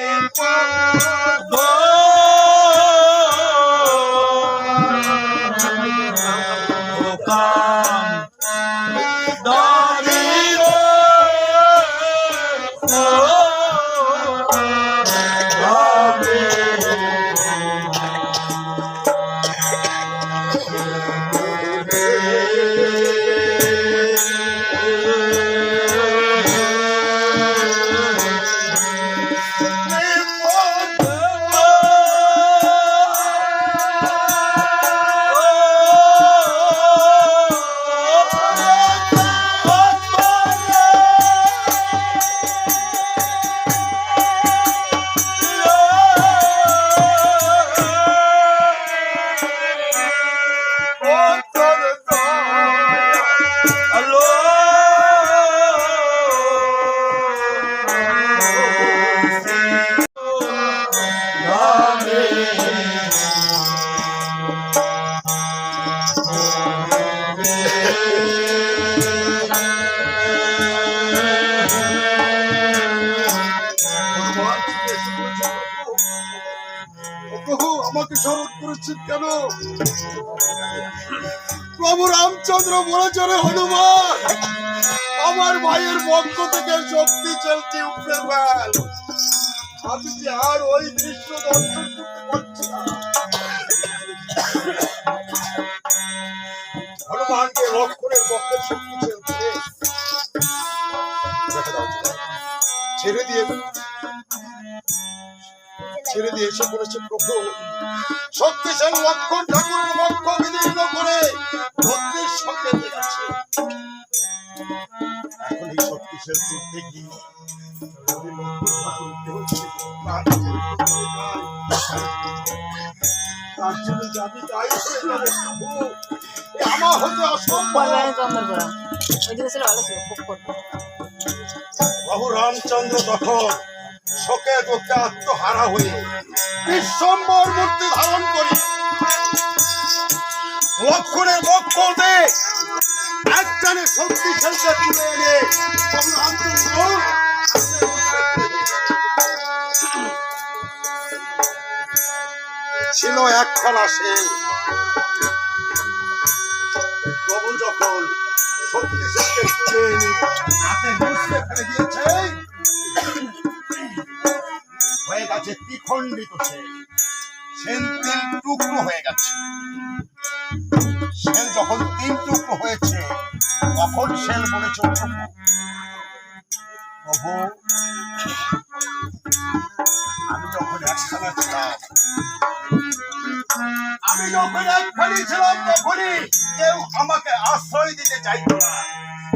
and fall. স্মরণ করেছেন কেন? প্রভু রামচন্দ্র বলেছেন, হনুমান, আমার ভাইয়ের পক্ষ থেকে শক্তি চলছে উপরে ফেল আমি আর ওই দৃশ্য দর্শন করতে পারছি না। হনুমানকে লক্ষণের পক্ষে শক্তি ছেড়ে দিয়ে দিয়ে এসে বলেছে প্রভু শক্তিশালী লক্ষণ ঠাকুরের পক্ষ বিদীর্ণ করে ভক্তির সঙ্গে দেখাচ্ছে এখন এই শক্তিশাল করতে গিয়ে তার জন্য যাবি তাই আমার হতে অসম্ভব। প্রভু রামচন্দ্র তখন শোকে দুঃখে আত্মহারা হয়ে বিশ্বম্বর মূর্তি ধারণ করি। লক্ষণের বক্ষতে একজনের শক্তিশালীকে তুলে এনে ছিল একখানা সেল। প্রভু যখন শক্তি শক্তিশালীকে তুলে এনে হাতে মুসকে ফেলে দিয়েছে হয়ে সেন তিন টুকরো হয়ে গেছে। সেন যখন তিন টুকরো হয়েছে, তখন সেন বলেছে "ও প্রভু প্রভু আমি যখন একখানা ছিলাম, আমি যখন একখানি ছিলাম তখনই কেউ আমাকে আশ্রয় দিতে চাইতো না।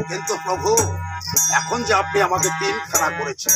কিন্তু প্রভু, এখন যে আপনি আমাকে তিনখানা করেছেন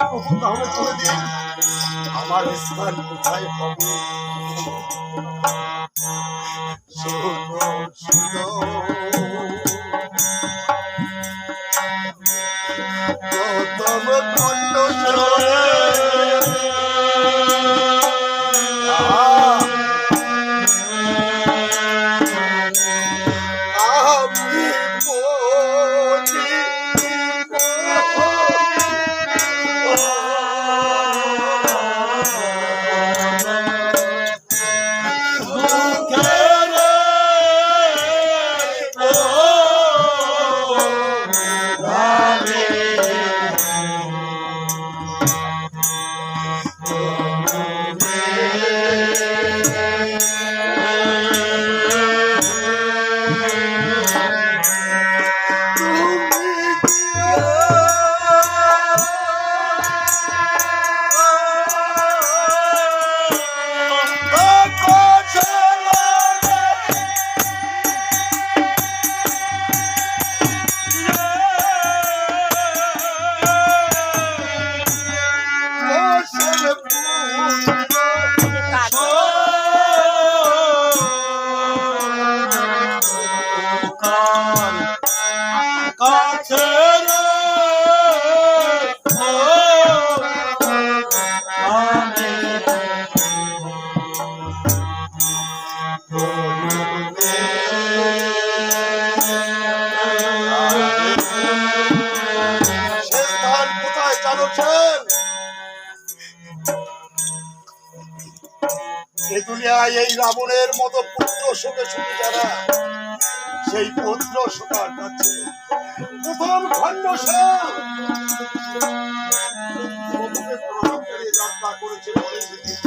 তাহলে চলে আমার স্থান কোথায় প্রথম খণ্ড আমি আজান হচ্ছেন এ দুনিয়ায় এই রাবণের মতো পুত্র সুখে সুখী যারা, সেই পুত্র সুতার কাছে প্রথম খণ্ড করেছে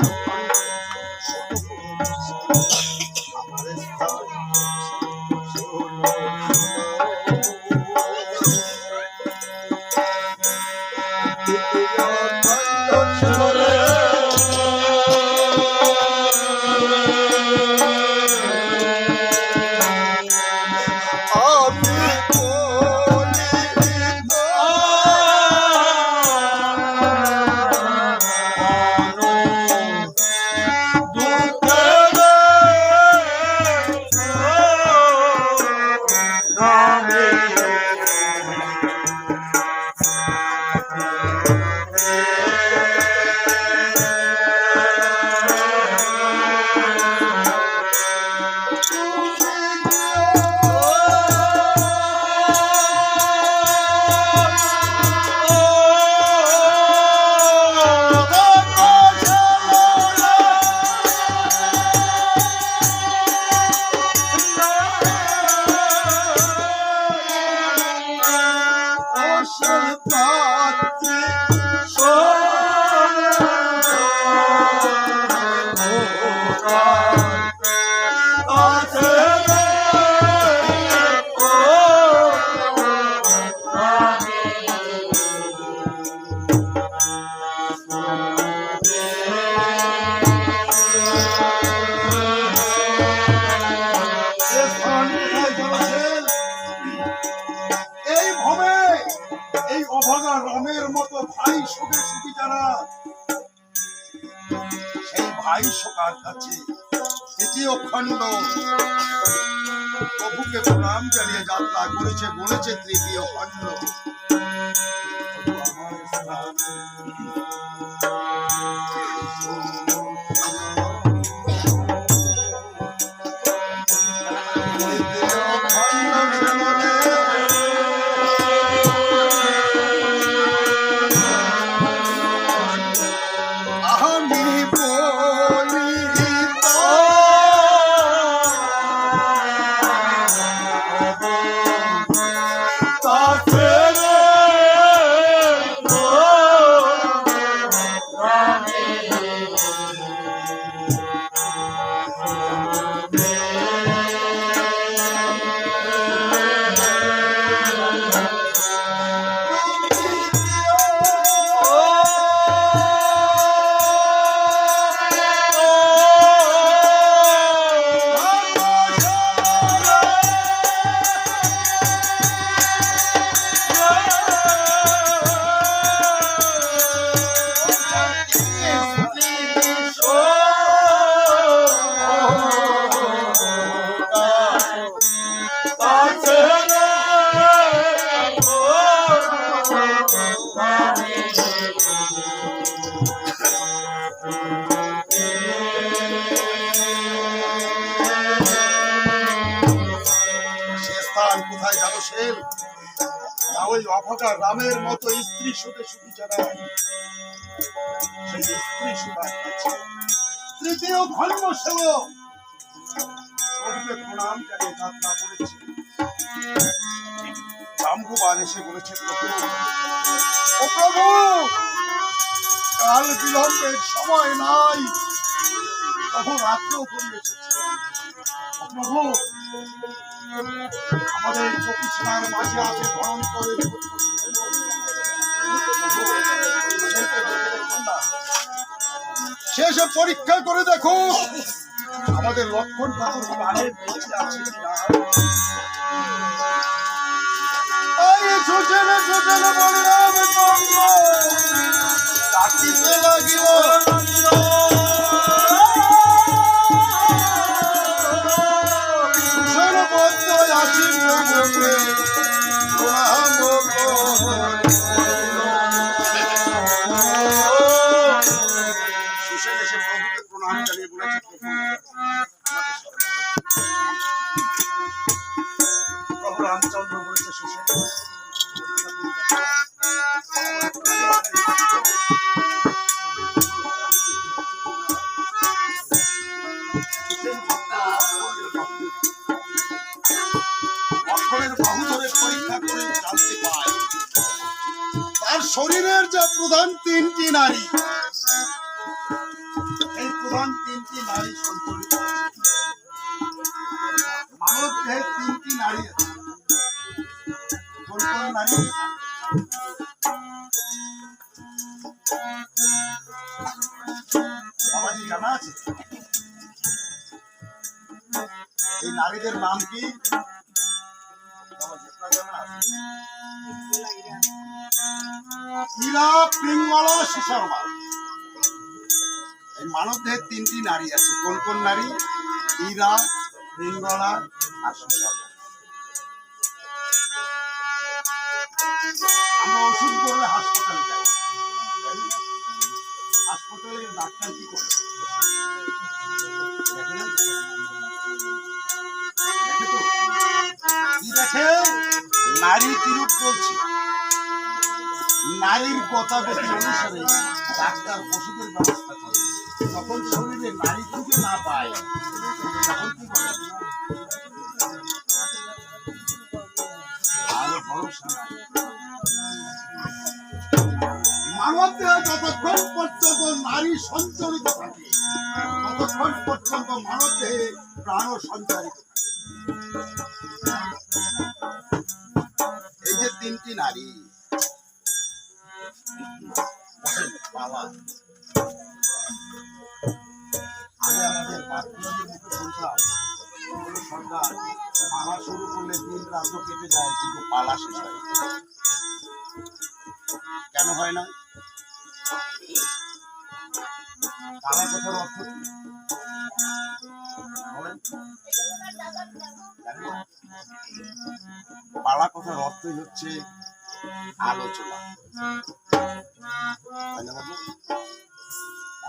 খণ্ড আমি প্রণাম জানিয়ে যাত্রা করেছে বলেছে তৃতীয় খণ্ড। আমার অভাগা রামের মতো স্ত্রী সুখে সুখী যারা সেই স্ত্রী তৃতীয় খণ্ড সেবক। প্রণাম জানিয়ে যাত্রা করেছে। এসে বলেছে, প্রভু প্রভু, কাল বিলম্বের সময় নাই। প্রভু রাত্রেও করে এসেছে ও প্রভু আমাদের প্রতিষ্ঠার মাঝে আছে ভয়ঙ্করের শেষে পরীক্ষা করে দেখো আমাদের লক্ষণ ঠাকুর কানে বেঁচে আছে কিনা আরে ছোটনে ছোটনে বলরাম চন্দ্র লাগিল। Thank you. মানব তিনটি নারী আছে। এই নারীদের নাম কি? মানব দেহের তিনটি নারী আছে। কোন কোন নারী? ইরা, পিঙ্গলা আমরা ওষুধ করলে হাসপাতালে যাই? হাসপাতালে ডাক্তার কি করে? দেখে নারী কিরূপ চলছে? নারীর গতাগতি অনুসারে ডাক্তার ওষুধের ব্যবস্থা করে। যখন শরীরে নারী খুঁজে না পায়, তখন কি করে? মানব যতক্ষণ পর্যন্ত নারী সঞ্চারিত থাকে, ততক্ষণ পর্যন্ত মানব প্রাণ সঞ্চারিত এই যে তিনটি নারী, বাবা। আগে আমাদের শুনতাম কোনো সরকার পালা শুরু করলে দিন রাত কেটে যায়, কিন্তু পালা শেষ হয় কেন হয় না? পালা কথার অর্থ পালা কথার অর্থই হচ্ছে আলোচনা?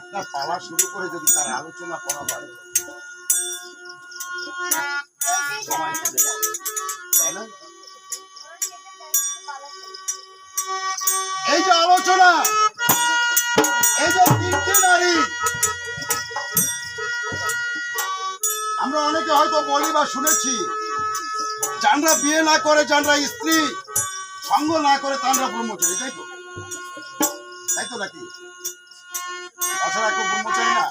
একটা পালা শুরু করে যদি তার আলোচনা করা হয় এই যে আলোচনা, এই যে তিনটি নারী। আমরা অনেকে হয়তো বলি বা শুনেছি, যানরা বিয়ে না করে, যানরা স্ত্রী, সঙ্গ না করে তানরা ব্রহ্মচারী, তাই তো? তাই তো নাকি? তাছাড়া কেউ ব্রহ্মচারী না?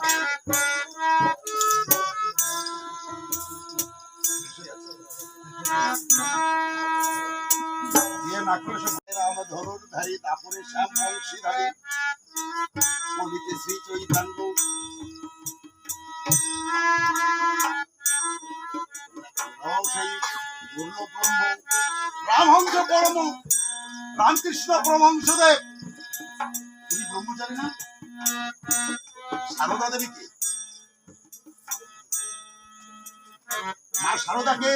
রামহংস পরম। রামকৃষ্ণ পরমহংসদেব। তিনি ব্রহ্মচারী না? সারদা দেবী কে মা সারদা কে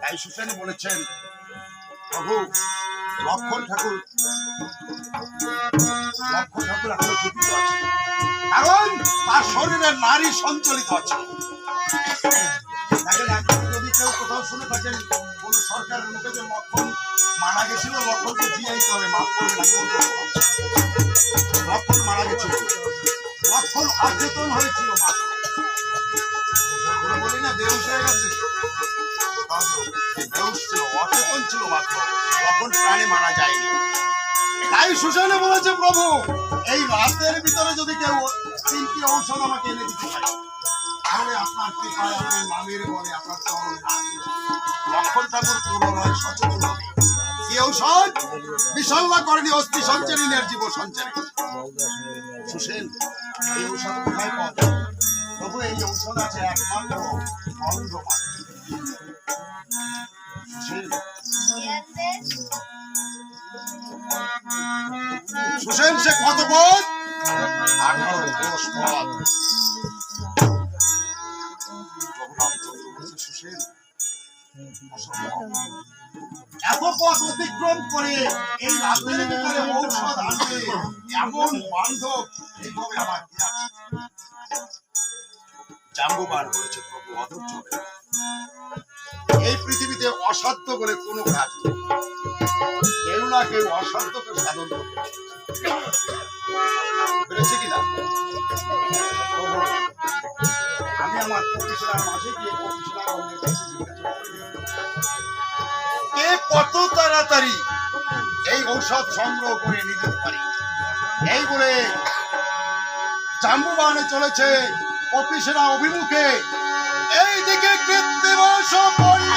তাই সুসেন বলেছেন, প্রভু, লক্ষণ ঠাকুর লক্ষণ ঠাকুর এখনও জীবিত আছে। কারণ তার শরীরে নারী সঞ্চালিত আছে। যদি কেউ কোথাও শুনে থাকেন, কোন সরকারের মুখে যে লক্ষণ মারা গেছিল, লক্ষণকে মাফ। লক্ষণ মারা গেছিল। লক্ষণ অচেতন হয়েছিল মাত্র। বলি না হয়ে গেছে। বেউস ছিল অচেতন ছিল মাত্র তখন প্রাণে মারা যায়নি তাই সুশানে বলেছে, প্রভু, এই রাতের ভিতরে যদি কেউ তিনটি ঔষধ আমাকে এনে দিতে পারে, তাহলে আপনার কৃপায় আপনার নামের বলে আপনার চরণ লক্ষণ ঠাকুর পুনরায় সচেতন হবে কি ঔষধ? বিশল্লা করেনি অস্থি সঞ্চারী জীব সঞ্চারী। সুশীল এই ঔষধ কোথায় পাওয়া প্রভু, এই ঔষধ আছে একমাত্র অন্ধ সুশীল সুশীল সে কত অসম্ভব। এত পথ অতিক্রম করে এই রাতের ভিতরে ঔষধ আনবে এমন বান্ধব এইভাবে আমার জাম্বুবান বলেছে প্রভু অধৈর্য এই পৃথিবীতে অসাধ্য বলে কোনো কাজ কেউ না কেউ অসাধ্যকে সাধন। পেরেছে কিনা আমি আমার প্রতিষ্ঠার মাঝে গিয়ে কে কত তাড়াতাড়ি এই ঔষধ সংগ্রহ করে নিতে পারি? এই বলে জাম্বুবানে চলেছে অফিসেরা অভিমুখে এই দিকে কৃত্রিম সম্পন্ন